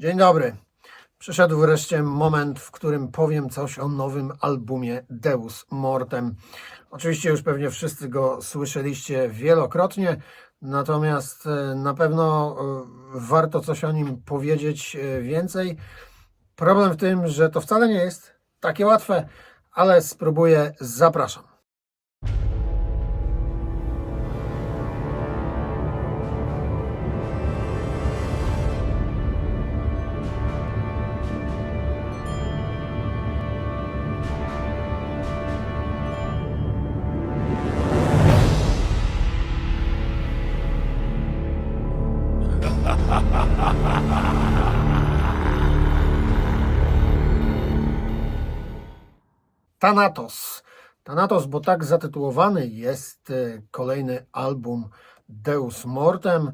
Dzień dobry. Przyszedł wreszcie moment, w którym powiem coś o nowym albumie Deus Mortem. Oczywiście już pewnie wszyscy go słyszeliście wielokrotnie, natomiast e, na pewno e, warto coś o nim powiedzieć e, więcej. Problem w tym, że to wcale nie jest takie łatwe, ale spróbuję. Zapraszam. Thanatos. Thanatos, bo tak zatytułowany jest e, kolejny album Deus Mortem.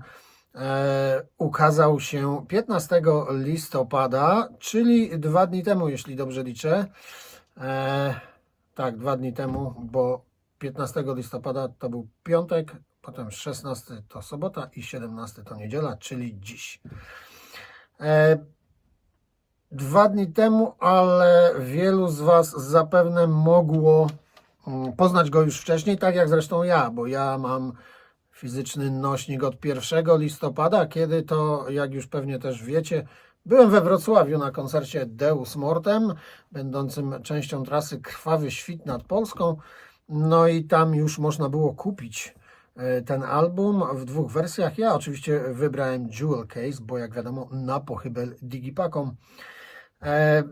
E, ukazał się 15 listopada, czyli dwa dni temu, jeśli dobrze liczę. E, tak, dwa dni temu, bo 15 listopada to był piątek, potem 16 to sobota i 17 to niedziela, czyli dziś. Dwa dni temu, ale wielu z Was zapewne mogło mm, poznać go już wcześniej, tak jak zresztą ja, bo ja mam fizyczny nośnik od 1 listopada, kiedy to, jak już pewnie też wiecie, byłem we Wrocławiu na koncercie Deus Mortem, będącym częścią trasy Krwawy Świt nad Polską. No i tam już można było kupić e, ten album w dwóch wersjach. Ja oczywiście wybrałem Jewel Case, bo jak wiadomo na pochybel Digipakom. E,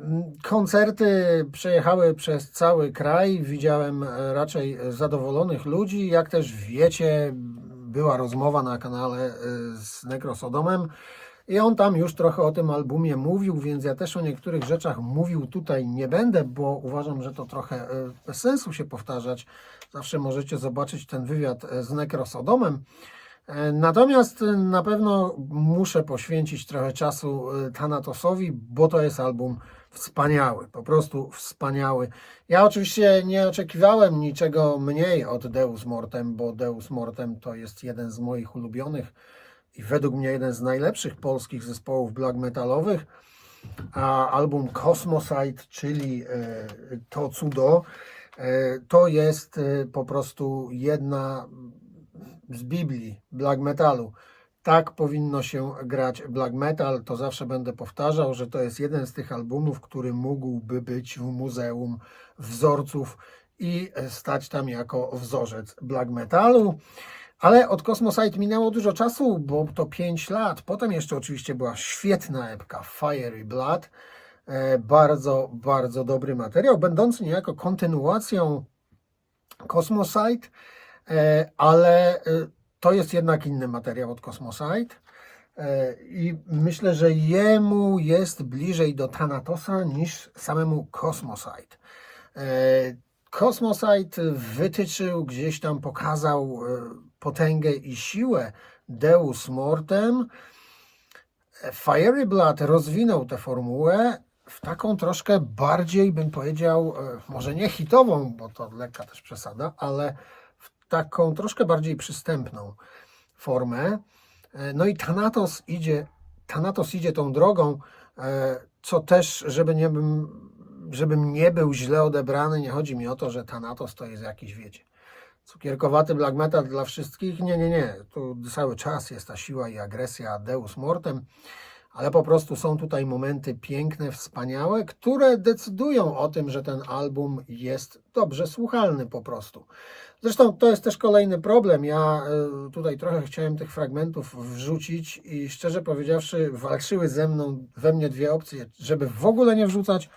Koncerty przejechały przez cały kraj. Widziałem e, raczej zadowolonych ludzi. Jak też wiecie, była rozmowa na kanale e, z Necrosodomem i on tam już trochę o tym albumie mówił, więc ja też o niektórych rzeczach mówił tutaj nie będę, bo uważam, że to trochę bez sensu się powtarzać. Zawsze możecie zobaczyć ten wywiad z Necrosodomem. E, Natomiast e, na pewno muszę poświęcić trochę czasu e, Thanatosowi, bo to jest album wspaniały, po prostu wspaniały. Ja oczywiście nie oczekiwałem niczego mniej od Deus Mortem, bo Deus Mortem to jest jeden z moich ulubionych i według mnie jeden z najlepszych polskich zespołów black metalowych. A album Cosmosite, czyli to cudo, to jest po prostu jedna z Biblii black metalu. Tak powinno się grać black metal. To zawsze będę powtarzał, że to jest jeden z tych albumów, który mógłby być w muzeum wzorców i stać tam jako wzorzec black metalu. Ale od Cosmosite minęło dużo czasu, bo to 5 lat. Potem jeszcze oczywiście była świetna epka Fiery Blood. E, Bardzo, bardzo dobry materiał, będący niejako kontynuacją Cosmosite, ale e, to jest jednak inny materiał od Cosmosite. E, I myślę, że jemu jest bliżej do Thanatosa niż samemu Cosmosite. E, Cosmosite wytyczył, gdzieś tam pokazał e, potęgę i siłę Deus Mortem. Fiery Blood rozwinął tę formułę w taką troszkę bardziej, bym powiedział, e, może nie hitową, bo to lekka też przesada, ale taką troszkę bardziej przystępną formę. E, No i Thanatos idzie, Thanatos idzie tą drogą, e, co też, żeby nie bym, żebym nie był źle odebrany, nie chodzi mi o to, że Thanatos to jest jakiś, wiecie, cukierkowaty black metal dla wszystkich. Nie, nie, nie. Tu cały czas jest ta siła i agresja Deus Mortem, ale po prostu są tutaj momenty piękne, wspaniałe, które decydują o tym, że ten album jest dobrze słuchalny po prostu. Zresztą to jest też kolejny problem. Ja y, tutaj trochę chciałem tych fragmentów wrzucić i szczerze powiedziawszy walczyły ze mną, we mnie dwie opcje, żeby w ogóle nie wrzucać,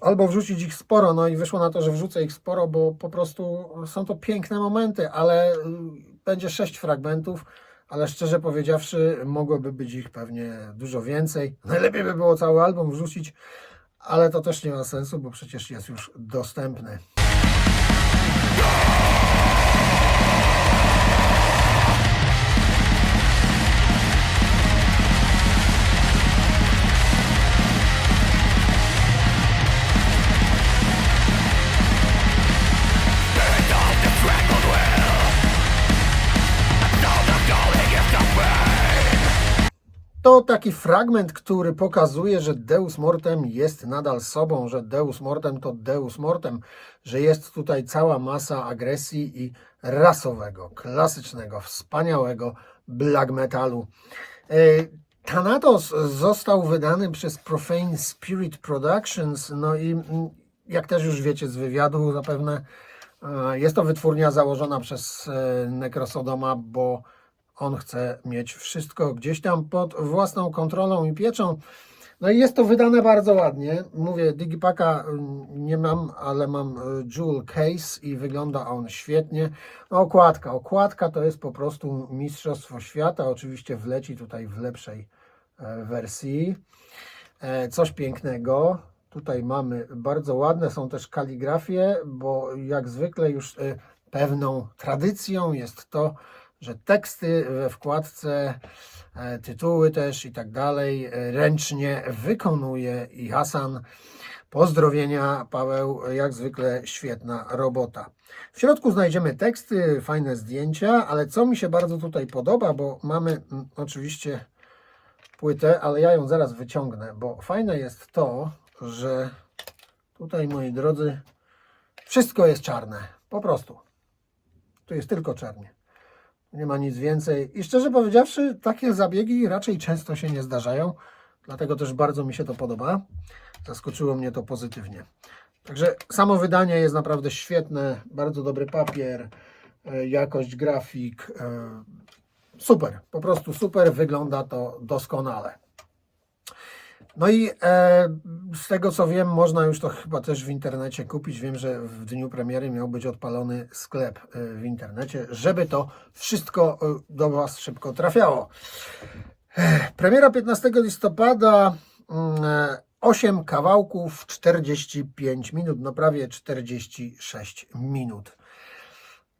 albo wrzucić ich sporo, no i wyszło na to, że wrzucę ich sporo, bo po prostu są to piękne momenty, ale y, będzie sześć fragmentów, ale szczerze powiedziawszy, mogłoby być ich pewnie dużo więcej. Najlepiej by było cały album wrzucić, ale to też nie ma sensu, bo przecież jest już dostępny. To taki fragment, który pokazuje, że Deus Mortem jest nadal sobą, że Deus Mortem to Deus Mortem, że jest tutaj cała masa agresji i rasowego, klasycznego, wspaniałego black metalu. E, Thanatos został wydany przez Profane Spirit Productions, no i mm, jak też już wiecie z wywiadu zapewne, e, jest to wytwórnia założona przez e, Necrosodoma, bo on chce mieć wszystko gdzieś tam pod własną kontrolą i pieczą. No i jest to wydane bardzo ładnie. Mówię, Digipaka mm, nie mam, ale mam e, Jewel Case i wygląda on świetnie. No, okładka. Okładka to jest po prostu Mistrzostwo Świata. Oczywiście wleci tutaj w lepszej e, wersji. E, Coś pięknego. Tutaj mamy bardzo ładne, są też kaligrafie, bo jak zwykle już pewną tradycją jest to, że teksty we wkładce, e, tytuły też i tak dalej e, ręcznie wykonuje i Hasan. Pozdrowienia, Paweł, jak zwykle świetna robota. W środku znajdziemy teksty, fajne zdjęcia, ale co mi się bardzo tutaj podoba, bo mamy mm, oczywiście płytę, ale ja ją zaraz wyciągnę, bo fajne jest to, że tutaj, moi drodzy, wszystko jest czarne. Po prostu. Tu jest tylko czarnie. Nie ma nic więcej. I szczerze powiedziawszy, takie zabiegi raczej często się nie zdarzają. Dlatego też bardzo mi się to podoba. Zaskoczyło mnie to pozytywnie. Także samo wydanie jest naprawdę świetne. Bardzo dobry papier, e, jakość grafik. e, Super, po prostu super. Wygląda to doskonale. No i e, z tego co wiem, można już to chyba też w internecie kupić. Wiem, że w dniu premiery miał być odpalony sklep e, w internecie, żeby to wszystko e, do Was szybko trafiało. Premiera 15 listopada, mm, e, 8 kawałków, 45 minut, no prawie 46 minut.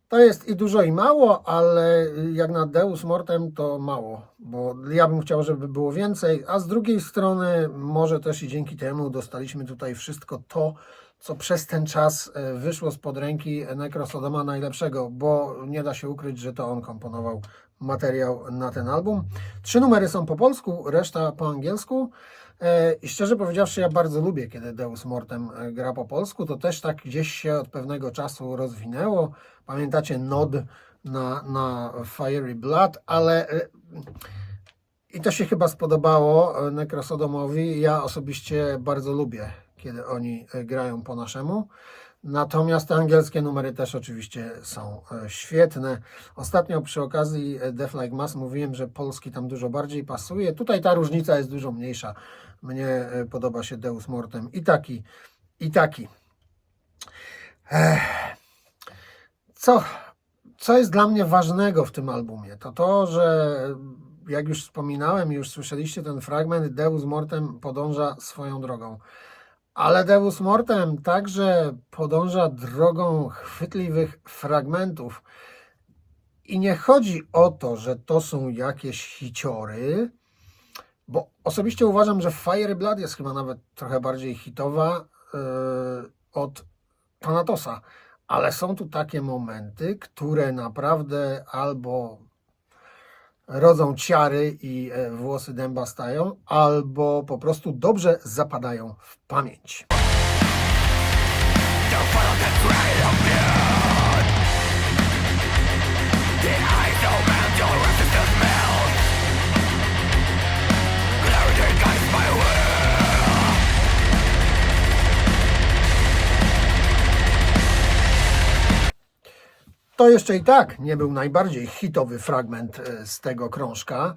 To jest i dużo i mało, ale jak na Deus Mortem to mało, bo ja bym chciał, żeby było więcej, a z drugiej strony może też i dzięki temu dostaliśmy tutaj wszystko to, co przez ten czas e, wyszło spod ręki Necrosodoma najlepszego, bo nie da się ukryć, że to on komponował materiał na ten album. Trzy numery są po polsku, reszta po angielsku. E, I szczerze powiedziawszy, ja bardzo lubię, kiedy Deus Mortem e, gra po polsku. To też tak gdzieś się od pewnego czasu rozwinęło. Pamiętacie nod na, na Fiery Blood, ale e, i to się chyba spodobało Necrosodomowi. Ja osobiście bardzo lubię, kiedy oni grają po naszemu. Natomiast angielskie numery też oczywiście są e, świetne. Ostatnio przy okazji e, Def Like Mass mówiłem, że polski tam dużo bardziej pasuje. Tutaj ta różnica jest dużo mniejsza. Mnie e, podoba się Deus Mortem i taki, i taki. Co, co jest dla mnie ważnego w tym albumie? To to, że jak już wspominałem, już słyszeliście ten fragment, Deus Mortem podąża swoją drogą. Ale Deus Mortem także podąża drogą chwytliwych fragmentów. I nie chodzi o to, że to są jakieś hiciory, bo osobiście uważam, że Fire Blood jest chyba nawet trochę bardziej hitowa yy, od Thanatosa. Ale są tu takie momenty, które naprawdę albo rodzą ciary i e, włosy dęba stają, albo po prostu dobrze zapadają w pamięć. To jeszcze i tak nie był najbardziej hitowy fragment e, z tego krążka.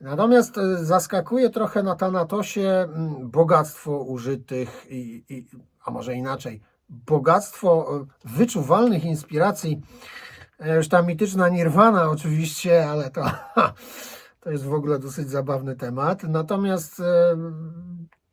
Natomiast e, zaskakuje trochę na Tanatosie mm, bogactwo użytych, i, i, a może inaczej, bogactwo e, wyczuwalnych inspiracji. Już ta mityczna Nirvana oczywiście, ale to, to jest w ogóle dosyć zabawny temat. Natomiast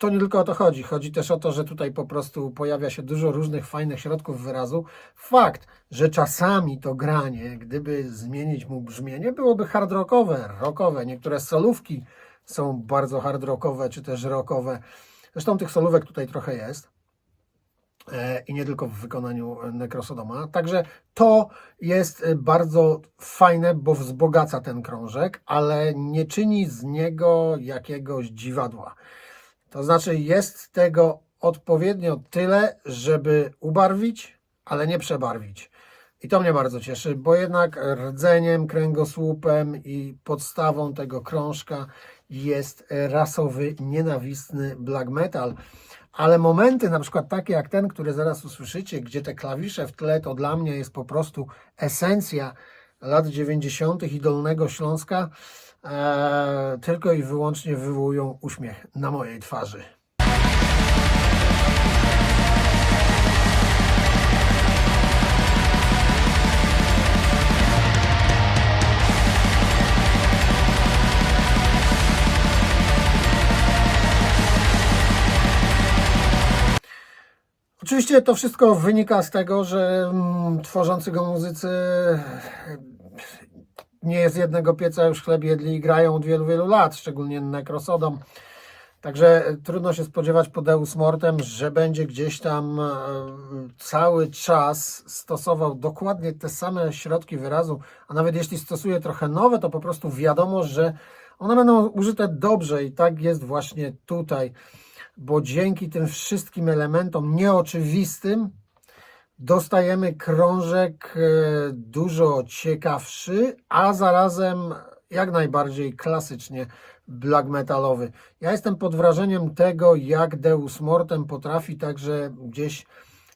to nie tylko o to chodzi. Chodzi też o to, że tutaj po prostu pojawia się dużo różnych fajnych środków wyrazu. Fakt, że czasami to granie, gdyby zmienić mu brzmienie, byłoby hard rockowe, rockowe. Niektóre solówki są bardzo hard rockowe, czy też rockowe. Zresztą tych solówek tutaj trochę jest. e, i nie tylko w wykonaniu Necrosodoma. Także to jest e, bardzo fajne, bo wzbogaca ten krążek, ale nie czyni z niego jakiegoś dziwadła. To znaczy jest tego odpowiednio tyle, żeby ubarwić, ale nie przebarwić. I to mnie bardzo cieszy, bo jednak rdzeniem, kręgosłupem i podstawą tego krążka jest rasowy, nienawistny black metal. Ale momenty, na przykład takie jak ten, który zaraz usłyszycie, gdzie te klawisze w tle, to dla mnie jest po prostu esencja lat 90. i Dolnego Śląska, e, tylko i wyłącznie wywołują uśmiech na mojej twarzy. Oczywiście to wszystko wynika z tego, że mm, tworzący go muzycy nie jest jednego pieca, już chleb jedli i grają od wielu, wielu lat, szczególnie Necrosodom. Także trudno się spodziewać po Deus Mortem, że będzie gdzieś tam e, cały czas stosował dokładnie te same środki wyrazu, a nawet jeśli stosuje trochę nowe, to po prostu wiadomo, że one będą użyte dobrze i tak jest właśnie tutaj, bo dzięki tym wszystkim elementom nieoczywistym dostajemy krążek e, dużo ciekawszy, a zarazem jak najbardziej klasycznie black metalowy. Ja jestem pod wrażeniem tego, jak Deus Mortem potrafi także gdzieś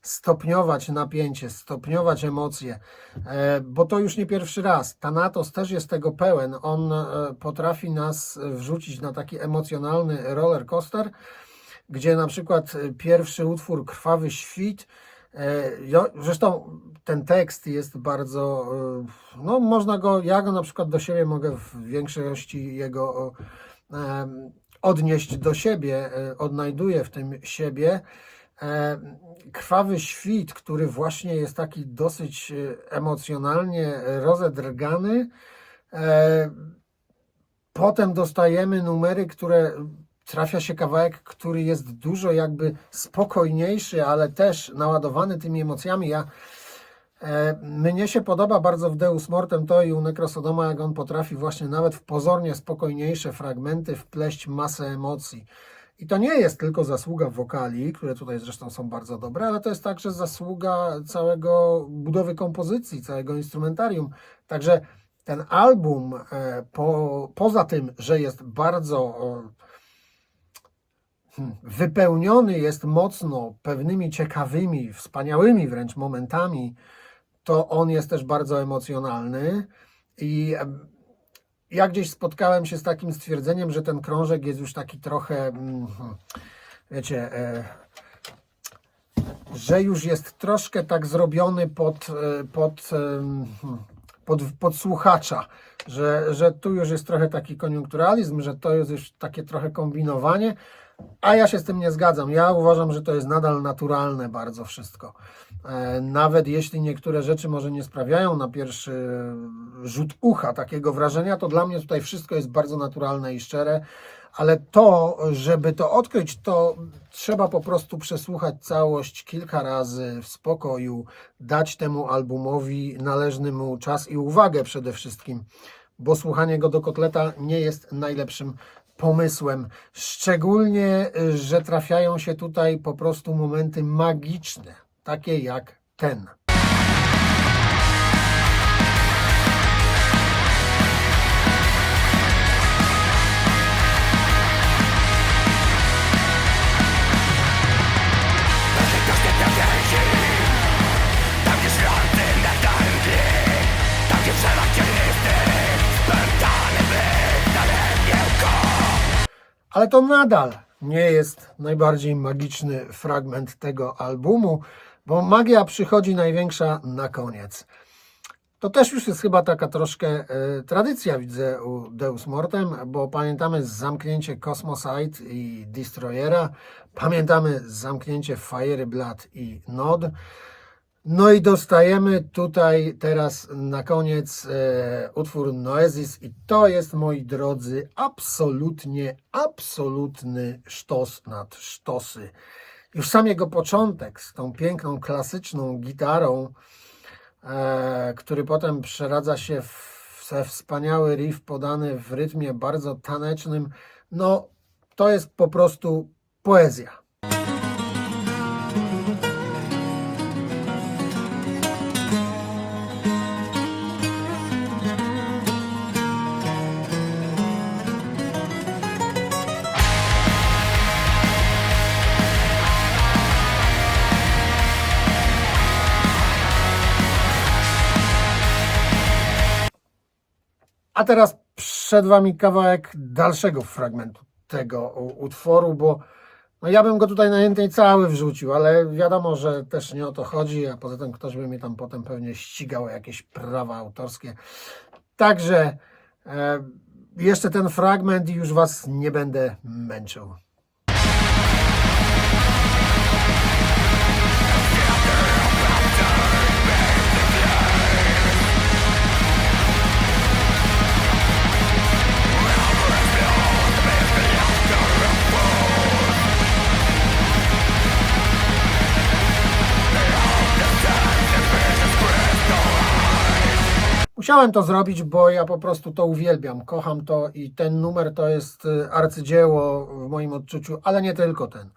stopniować napięcie, stopniować emocje, e, bo to już nie pierwszy raz. Thanatos też jest tego pełen. On e, potrafi nas wrzucić na taki emocjonalny roller coaster, gdzie na przykład pierwszy utwór Krwawy Świt Zresztą ten tekst jest bardzo, e, no można go, ja go na przykład do siebie mogę w większości jego em, odnieść do siebie, e, odnajduję w tym siebie. E, Krwawy świt, który właśnie jest taki dosyć e, emocjonalnie rozedrgany. E, Potem dostajemy numery, które trafia się kawałek, który jest dużo jakby spokojniejszy, ale też naładowany tymi emocjami. Ja, e, mnie się podoba bardzo w Deus Mortem to i u Necrosodoma, jak on potrafi właśnie nawet w pozornie spokojniejsze fragmenty wpleść masę emocji. I to nie jest tylko zasługa wokali, które tutaj zresztą są bardzo dobre, ale to jest także zasługa całego budowy kompozycji, całego instrumentarium. Także ten album, e, po, poza tym, że jest bardzo wypełniony jest mocno pewnymi ciekawymi, wspaniałymi wręcz momentami, to on jest też bardzo emocjonalny. I ja gdzieś spotkałem się z takim stwierdzeniem, że ten krążek jest już taki trochę, mm, hmm, wiecie, e, że już jest troszkę tak zrobiony pod, e, pod, hmm, pod, pod słuchacza, że, że tu już jest trochę taki koniunkturalizm, że to jest już takie trochę kombinowanie, a ja się z tym nie zgadzam. Ja uważam, że to jest nadal naturalne bardzo wszystko. E, Nawet jeśli niektóre rzeczy może nie sprawiają na pierwszy rzut ucha takiego wrażenia, to dla mnie tutaj wszystko jest bardzo naturalne i szczere. Ale to, żeby to odkryć, to trzeba po prostu przesłuchać całość kilka razy w spokoju, dać temu albumowi należny mu czas i uwagę przede wszystkim, bo słuchanie go do kotleta nie jest najlepszym pomysłem. Szczególnie, y, że trafiają się tutaj po prostu momenty magiczne, takie jak ten. Ale to nadal nie jest najbardziej magiczny fragment tego albumu, bo magia przychodzi największa na koniec. To też już jest chyba taka troszkę e, tradycja, widzę u Deus Mortem, bo pamiętamy zamknięcie Cosmosite i Destroyera, pamiętamy zamknięcie Fire Blood i Nod. No i dostajemy tutaj teraz na koniec e, utwór Noesis i to jest, moi drodzy, absolutnie, absolutny sztos nad sztosy. już sam jego początek z tą piękną, klasyczną gitarą, e, który potem przeradza się w wspaniały riff podany w rytmie bardzo tanecznym, no to jest po prostu poezja. A teraz przed Wami kawałek dalszego fragmentu tego utworu, bo no ja bym go tutaj najchętniej cały wrzucił, ale wiadomo, że też nie o to chodzi, a poza tym ktoś by mnie tam potem pewnie ścigał jakieś prawa autorskie. Także e, jeszcze ten fragment i już Was nie będę męczył. Musiałem to zrobić, bo ja po prostu to uwielbiam, kocham to i ten numer to jest y, arcydzieło w moim odczuciu, ale nie tylko ten,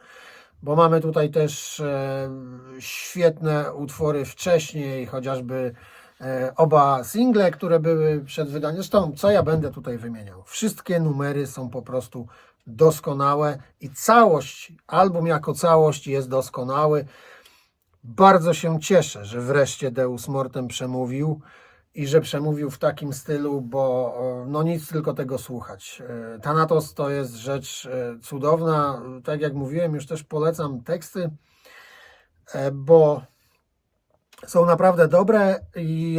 bo mamy tutaj też e, świetne utwory wcześniej, chociażby e, oba single, które były przed wydaniem. Zresztą, co ja będę tutaj wymieniał? Wszystkie numery są po prostu doskonałe i całość, album jako całość jest doskonały. Bardzo się cieszę, że wreszcie Deus Mortem przemówił i że przemówił w takim stylu, bo e, no nic tylko tego słuchać. E, Thanatos to jest rzecz e, cudowna. Tak jak mówiłem, już też polecam teksty, bo są naprawdę dobre i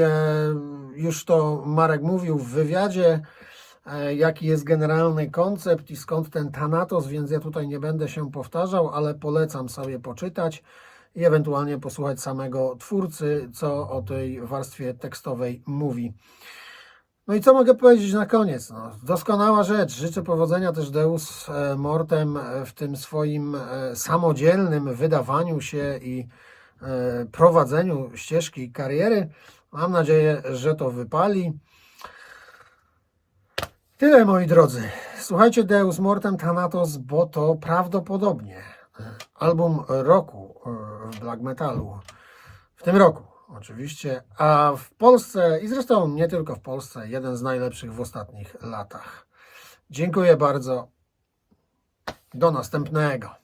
już to Marek mówił w wywiadzie, jaki jest generalny koncept i skąd ten Thanatos, więc ja tutaj nie będę się powtarzał, ale polecam sobie poczytać i ewentualnie posłuchać samego twórcy, co o tej warstwie tekstowej mówi. No i co mogę powiedzieć na koniec? No, doskonała rzecz. Życzę powodzenia też Deus e, Mortem e, w tym swoim e, samodzielnym wydawaniu się i prowadzeniu ścieżki kariery. Mam nadzieję, że to wypali. Tyle moi drodzy. Słuchajcie Deus Mortem Thanatos, bo to prawdopodobnie album roku black metalu w tym roku oczywiście, a w Polsce i zresztą nie tylko w Polsce, jeden z najlepszych w ostatnich latach. Dziękuję bardzo. Do następnego.